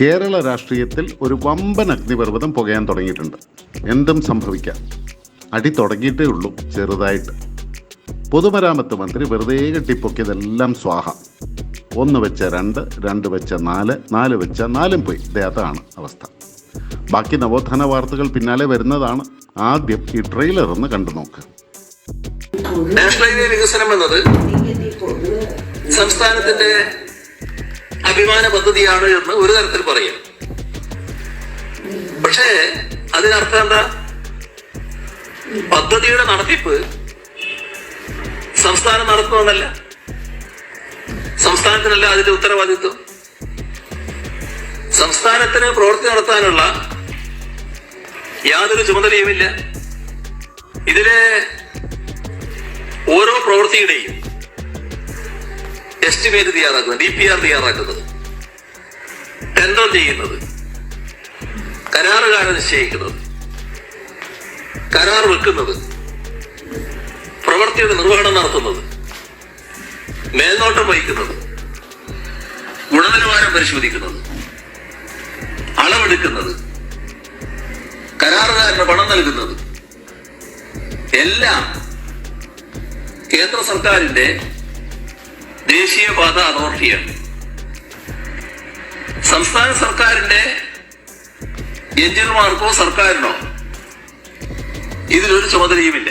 കേരള രാഷ്ട്രീയത്തിൽ ഒരു വമ്പൻ അഗ്നിപർവതം പുകയാൻ തുടങ്ങിയിട്ടുണ്ട്. എന്തും സംഭവിക്കാം. അടി തുടങ്ങിയിട്ടേ ഉള്ളൂ ചെറുതായിട്ട്. പൊതുമരാമത്ത് മന്ത്രി വെറുതെ കെട്ടിപ്പൊക്കിയതെല്ലാം സ്വാഹ. ഒന്ന് വെച്ച രണ്ട് രണ്ട് വെച്ച നാല് നാല് വെച്ച നാലും പോയി. അതാണ് അവസ്ഥ. ബാക്കി നവോത്ഥാന വാർത്തകൾ പിന്നാലെ വരുന്നതാണ്. ആദ്യം ഈ ട്രെയിലർ ഒന്ന് കണ്ടു നോക്ക്. നാഷണൽ വികസനം എന്നത് സംസ്ഥാനത്തിന്റെ അഭിമാന പദ്ധതിയാണ് എന്ന് ഒരു തരത്തിൽ പറയാം. പക്ഷേ അതിനർത്ഥം എന്താ? പദ്ധതിയുടെ നടത്തിപ്പ് സംസ്ഥാനം നടത്തുമെന്നല്ല സംസ്ഥാനത്തിനല്ല അതിന്റെ ഉത്തരവാദിത്വം. സംസ്ഥാനത്തിന് പ്രവൃത്തി നടത്താനുള്ള യാതൊരു ചുമതലയുമില്ല. ഇതിലെ ഓരോ പ്രവൃത്തിയുടെയും എസ്റ്റിമേറ്റ് തയ്യാറാക്കുന്നത് ഡി പി ആർ തയ്യാറാക്കുന്നത്. ടെൻഡർ ചെയ്യുന്നത്. കരാറുകാരെ നിശ്ചയിക്കുന്നത്. കരാർ വെക്കുന്നത്. പ്രവൃത്തിയുടെ നിർവഹണം നടത്തുന്നത്. മേൽനോട്ടം വഹിക്കുന്നത്. ഗുണനിലവാരം പരിശോധിക്കുന്നത്. അളവെടുക്കുന്നത്. കരാറുകാരന് പണം നൽകുന്നത്. എല്ലാം കേന്ദ്ര സർക്കാരിന്റെ ദേശീയപാത അതോറിറ്റിയാണ് സംസ്ഥാന സർക്കാരിന്റെ എഞ്ചിനീയർമാർക്കോ സർക്കാരിനോ ഇതിലൊരു ചുമതലയുമില്ല.